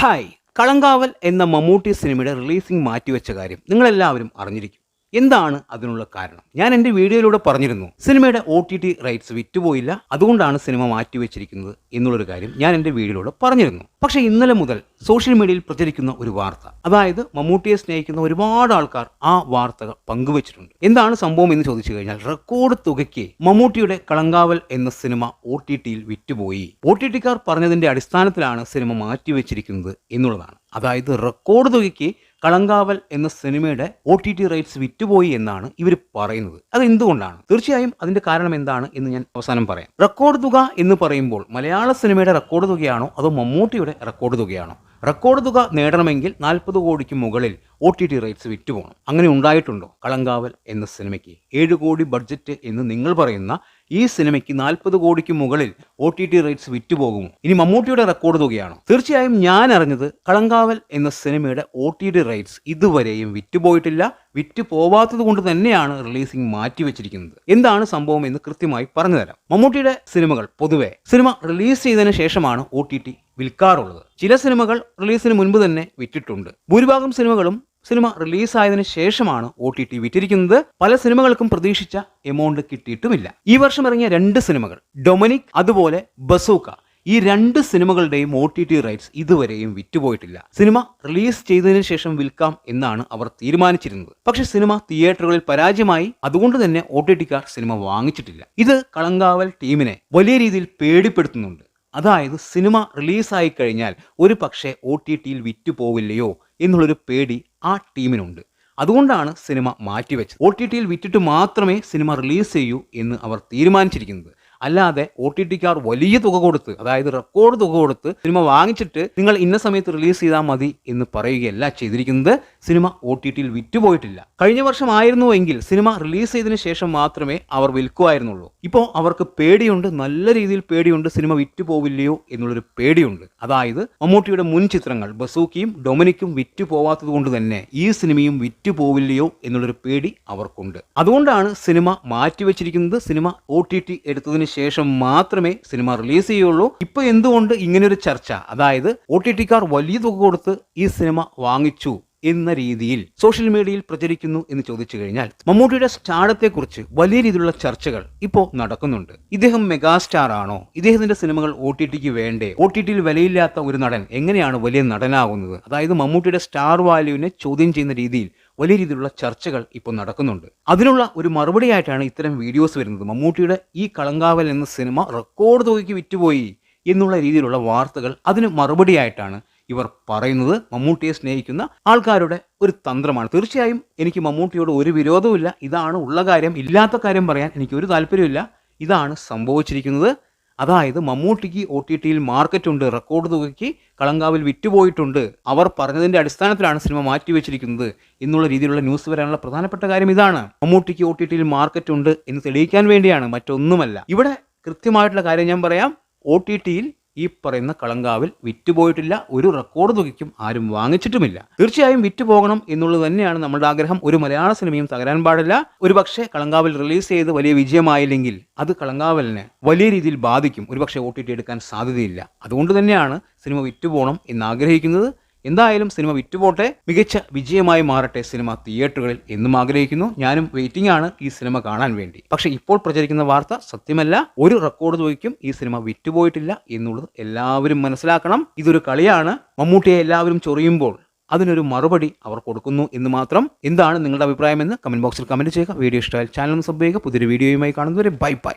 Hi Kalamkaval എന്ന മമ്മൂട്ടി സിനിമയുടെ releasing മാറ്റിവെച്ച കാര്യം നിങ്ങളെല്ലാവരും അറിഞ്ഞിരിക്കും. എന്താണ് അതിനുള്ള കാരണം? ഞാൻ എന്റെ വീഡിയോയിലൂടെ പറഞ്ഞിരുന്നു സിനിമയുടെ ഒ ടി ടി റൈറ്റ്സ് വിറ്റുപോയില്ല അതുകൊണ്ടാണ് സിനിമ മാറ്റിവെച്ചിരിക്കുന്നത് എന്നുള്ളൊരു കാര്യം ഞാൻ എന്റെ വീഡിയോയിലൂടെ പറഞ്ഞിരുന്നു. പക്ഷേ ഇന്നലെ മുതൽ സോഷ്യൽ മീഡിയയിൽ പ്രചരിക്കുന്ന ഒരു വാർത്ത അതായത് മമ്മൂട്ടിയെ സ്നേഹിക്കുന്ന ഒരുപാട് ആൾക്കാർ ആ വാർത്തകൾ പങ്കുവച്ചിട്ടുണ്ട്. എന്താണ് സംഭവം എന്ന് ചോദിച്ചു കഴിഞ്ഞാൽ റെക്കോർഡ് തുകയ്ക്ക് മമ്മൂട്ടിയുടെ കളങ്കാവൽ എന്ന സിനിമ ഒ ടി ടിയിൽ വിറ്റുപോയി. ഒ ടി ടിക്കാർ പറഞ്ഞതിന്റെ അടിസ്ഥാനത്തിലാണ് സിനിമ മാറ്റിവെച്ചിരിക്കുന്നത് എന്നുള്ളതാണ്. അതായത് റെക്കോർഡ് തുകയ്ക്ക് കളങ്കാവൽ എന്ന സിനിമയുടെ ഒ ടി ടി റൈറ്റ്സ് വിറ്റുപോയി എന്നാണ് ഇവർ പറയുന്നത്. അത് എന്തുകൊണ്ടാണ് തീർച്ചയായും അതിന്റെ കാരണം എന്താണ് എന്ന് ഞാൻ അവസാനം പറയാം. റെക്കോർഡ് തുക എന്ന് പറയുമ്പോൾ മലയാള സിനിമയുടെ റെക്കോർഡ് തുകയാണോ അതോ മമ്മൂട്ടിയുടെ റെക്കോർഡ് തുകയാണോ? റെക്കോർഡ് തുക നേടണമെങ്കിൽ നാൽപ്പത് കോടിക്ക് മുകളിൽ ഒ ടി ടി റൈറ്റ്സ് വിറ്റുപോകണം. അങ്ങനെ ഉണ്ടായിട്ടുണ്ടോ? കളങ്കാവൽ എന്ന സിനിമയ്ക്ക് ഏഴ് കോടി ബഡ്ജറ്റ് എന്ന് നിങ്ങൾ പറയുന്ന ഈ സിനിമയ്ക്ക് നാൽപ്പത് കോടിക്ക് മുകളിൽ ഒ ടി ടി റൈറ്റ്സ് വിറ്റുപോകുമോ? ഇനി മമ്മൂട്ടിയുടെ റെക്കോർഡ് തുകയാണോ? തീർച്ചയായും ഞാൻ അറിഞ്ഞത് കളങ്കാവൽ എന്ന സിനിമയുടെ ഒ ടി ടി റൈറ്റ്സ് ഇതുവരെയും വിറ്റുപോയിട്ടില്ല. വിറ്റ് പോവാത്തത് കൊണ്ട് തന്നെയാണ് റിലീസിംഗ് മാറ്റിവെച്ചിരിക്കുന്നത്. എന്താണ് സംഭവം എന്ന് കൃത്യമായി പറഞ്ഞുതരാം. മമ്മൂട്ടിയുടെ സിനിമകൾ പൊതുവെ സിനിമ റിലീസ് ചെയ്തതിന് ശേഷമാണ് ഒ ടി ടി വിൽക്കാറുള്ളത്. ചില സിനിമകൾ റിലീസിന് മുൻപ് തന്നെ വിറ്റിട്ടുണ്ട്. ഭൂരിഭാഗം സിനിമകളും സിനിമ റിലീസായതിനു ശേഷമാണ് ഒ ടി ടി വിറ്റിരിക്കുന്നത് പല സിനിമകൾക്കും പ്രതീക്ഷിച്ച എമൗണ്ട് കിട്ടിയിട്ടുമില്ല. ഈ വർഷം ഇറങ്ങിയ രണ്ട് സിനിമകൾ ഡൊമിനിക് അതുപോലെ ബസൂക്ക ഈ രണ്ട് സിനിമകളുടെയും ഒ ടി ടി റൈറ്റ്സ് ഇതുവരെയും വിറ്റുപോയിട്ടില്ല. സിനിമ റിലീസ് ചെയ്തതിനു ശേഷം വിൽക്കാം എന്നാണ് അവർ തീരുമാനിച്ചിരുന്നത്. പക്ഷെ സിനിമ തിയേറ്ററുകളിൽ പരാജയമായി. അതുകൊണ്ട് തന്നെ ഒ ടി ടിക്കാർ സിനിമ വാങ്ങിച്ചിട്ടില്ല. ഇത് കളങ്കാവൽ ടീമിനെ വലിയ രീതിയിൽ പേടിപ്പെടുത്തുന്നുണ്ട്. അതായത് സിനിമ റിലീസായി കഴിഞ്ഞാൽ ഒരു പക്ഷേ ഒ ടി ടിയിൽ വിറ്റു പോവില്ലയോ എന്നുള്ളൊരു പേടി ആ ടീമിനുണ്ട്. അതുകൊണ്ടാണ് സിനിമ മാറ്റിവെച്ചത്. ഒ ടി ടിയിൽ വിറ്റിട്ട് മാത്രമേ സിനിമ റിലീസ് ചെയ്യൂ എന്ന് അവർ തീരുമാനിച്ചിരിക്കുന്നത്. അല്ലാതെ ഒ ടി ടിക്കാർ വലിയ തുക കൊടുത്ത് അതായത് റെക്കോർഡ് തുക കൊടുത്ത് സിനിമ വാങ്ങിച്ചിട്ട് നിങ്ങൾ ഇന്ന സമയത്ത് റിലീസ് ചെയ്താൽ മതി എന്ന് പറയുകയല്ല ചെയ്തിരിക്കുന്നത്. സിനിമ ഒ ടി ടിയിൽ വിറ്റുപോയിട്ടില്ല. കഴിഞ്ഞ വർഷമായിരുന്നു എങ്കിൽ സിനിമ റിലീസ് ചെയ്തതിനു ശേഷം മാത്രമേ അവർ വിൽക്കുമായിരുന്നുള്ളൂ ഇപ്പോൾ അവർക്ക് പേടിയുണ്ട് നല്ല രീതിയിൽ പേടിയുണ്ട് സിനിമ വിറ്റുപോവില്ലയോ എന്നുള്ളൊരു പേടിയുണ്ട്. അതായത് മമ്മൂട്ടിയുടെ മുൻ ചിത്രങ്ങൾ ബസൂക്കിയും ഡൊമിനിക്കും വിറ്റു പോവാത്തത് കൊണ്ട് തന്നെ ഈ സിനിമയും വിറ്റു പോവില്ലയോ എന്നുള്ളൊരു പേടി അവർക്കുണ്ട്. അതുകൊണ്ടാണ് സിനിമ മാറ്റിവെച്ചിരിക്കുന്നത്. സിനിമ ഒ ടി ടി എടുത്തതിന് ശേഷം മാത്രമേ സിനിമ റിലീസ് ചെയ്യുള്ളൂ ഇപ്പൊ എന്തുകൊണ്ട് ഇങ്ങനൊരു ചർച്ച? അതായത് ഒ ടി ടിക്കാർ വലിയ തുക കൊടുത്ത് ഈ സിനിമ വാങ്ങിച്ചു എന്ന രീതിയിൽ സോഷ്യൽ മീഡിയയിൽ പ്രചരിക്കുന്നു എന്ന് ചോദിച്ചു കഴിഞ്ഞാൽ മമ്മൂട്ടിയുടെ സ്റ്റാർഡത്തെക്കുറിച്ച് വലിയ രീതിയിലുള്ള ചർച്ചകൾ ഇപ്പോൾ നടക്കുന്നുണ്ട്. ഇദ്ദേഹം മെഗാസ്റ്റാർ ആണോ ഇദ്ദേഹത്തിന്റെ സിനിമകൾ ഒ ടി ടിക്ക് വേണ്ടേ? ഒ ടി ടിയിൽ വിലയില്ലാത്ത ഒരു നടൻ എങ്ങനെയാണ് വലിയ നടനാകുന്നത്? അതായത് മമ്മൂട്ടിയുടെ സ്റ്റാർ വാല്യൂവിനെ ചോദ്യം ചെയ്യുന്ന രീതിയിൽ വലിയ രീതിയിലുള്ള ചർച്ചകൾ ഇപ്പോൾ നടക്കുന്നുണ്ട്. അതിനുള്ള ഒരു മറുപടിയായിട്ടാണ് ഇത്തരം വീഡിയോസ് വരുന്നത്. മമ്മൂട്ടിയുടെ ഈ കളങ്കാവൽ എന്ന സിനിമ റെക്കോർഡ് തുകയ്ക്ക് വിറ്റുപോയി എന്നുള്ള രീതിയിലുള്ള വാർത്തകൾ അതിന് മറുപടിയായിട്ടാണ് ഇവർ പറയുന്നത്. മമ്മൂട്ടിയെ സ്നേഹിക്കുന്ന ആൾക്കാരുടെ ഒരു തന്ത്രമാണ്. തീർച്ചയായും എനിക്ക് മമ്മൂട്ടിയോട് ഒരു വിരോധവുമില്ല. ഇതാണ് ഉള്ള കാര്യം. ഇല്ലാത്ത കാര്യം പറയാൻ എനിക്ക് ഒരു താല്പര്യമില്ല ഇതാണ് സംഭവിച്ചിരിക്കുന്നത്. അതായത് മമ്മൂട്ടിക്ക് ഒ ടി ടിയിൽ മാർക്കറ്റുണ്ട് റെക്കോർഡ് തുകയ്ക്ക് കളങ്കാവിൽ വിറ്റുപോയിട്ടുണ്ട്. അവർ പറഞ്ഞതിന്റെ അടിസ്ഥാനത്തിലാണ് സിനിമ മാറ്റിവെച്ചിരിക്കുന്നത് എന്നുള്ള രീതിയിലുള്ള ന്യൂസ് വരാനുള്ള പ്രധാനപ്പെട്ട കാര്യം ഇതാണ്. മമ്മൂട്ടിക്ക് ഒ ടി ടിയിൽ മാർക്കറ്റുണ്ട് എന്ന് തെളിയിക്കാൻ വേണ്ടിയാണ് മറ്റൊന്നുമല്ല. ഇവിടെ കൃത്യമായിട്ടുള്ള കാര്യം ഞാൻ പറയാം. ഒ ടി ടിയിൽ ഈ പറയുന്ന കളങ്കാവിൽ വിറ്റുപോയിട്ടില്ല ഒരു റെക്കോർഡ് തുകയ്ക്കും ആരും വാങ്ങിച്ചിട്ടുമില്ല. തീർച്ചയായും വിറ്റ് പോകണം എന്നുള്ളത് തന്നെയാണ് നമ്മുടെ ആഗ്രഹം. ഒരു മലയാള സിനിമയും തകരാൻ പാടില്ല. ഒരു പക്ഷേ കളങ്കാവിൽ റിലീസ് ചെയ്ത് വലിയ വിജയമായില്ലെങ്കിൽ അത് കളങ്കാവലിനെ വലിയ രീതിയിൽ ബാധിക്കും. ഒരു പക്ഷേ ഒ ടി ടി എടുക്കാൻ സാധ്യതയില്ല. അതുകൊണ്ട് തന്നെയാണ് സിനിമ വിറ്റുപോകണം എന്ന് ആഗ്രഹിക്കുന്നത് എന്തായാലും സിനിമ വിറ്റുപോട്ടെ. മികച്ച വിജയമായി മാറട്ടെ സിനിമ തിയേറ്ററുകളിൽ എന്നും ആഗ്രഹിക്കുന്നു. ഞാനും വെയിറ്റിംഗ് ആണ് ഈ സിനിമ കാണാൻ വേണ്ടി. പക്ഷെ ഇപ്പോൾ പ്രചരിക്കുന്ന വാർത്ത സത്യമല്ല. ഒരു റെക്കോർഡ് തുകയ്ക്കും ഈ സിനിമ വിറ്റുപോയിട്ടില്ല എന്നുള്ളത് എല്ലാവരും മനസ്സിലാക്കണം. ഇതൊരു കളിയാണ്. മമ്മൂട്ടിയെ എല്ലാവരും ചൊറിയുമ്പോൾ അതിനൊരു മറുപടി അവർ കൊടുക്കുന്നു എന്ന് മാത്രം. എന്താണ് നിങ്ങളുടെ അഭിപ്രായമെന്ന് കമന്റ് ബോക്സിൽ കമന്റ് ചെയ്യുക. വീഡിയോ ഇഷ്ടമായാൽ ചാനൽ സബ് ചെയ്യുക. പുതിയൊരു വീഡിയോയുമായി കാണുന്നവരെ ബൈ ബൈ.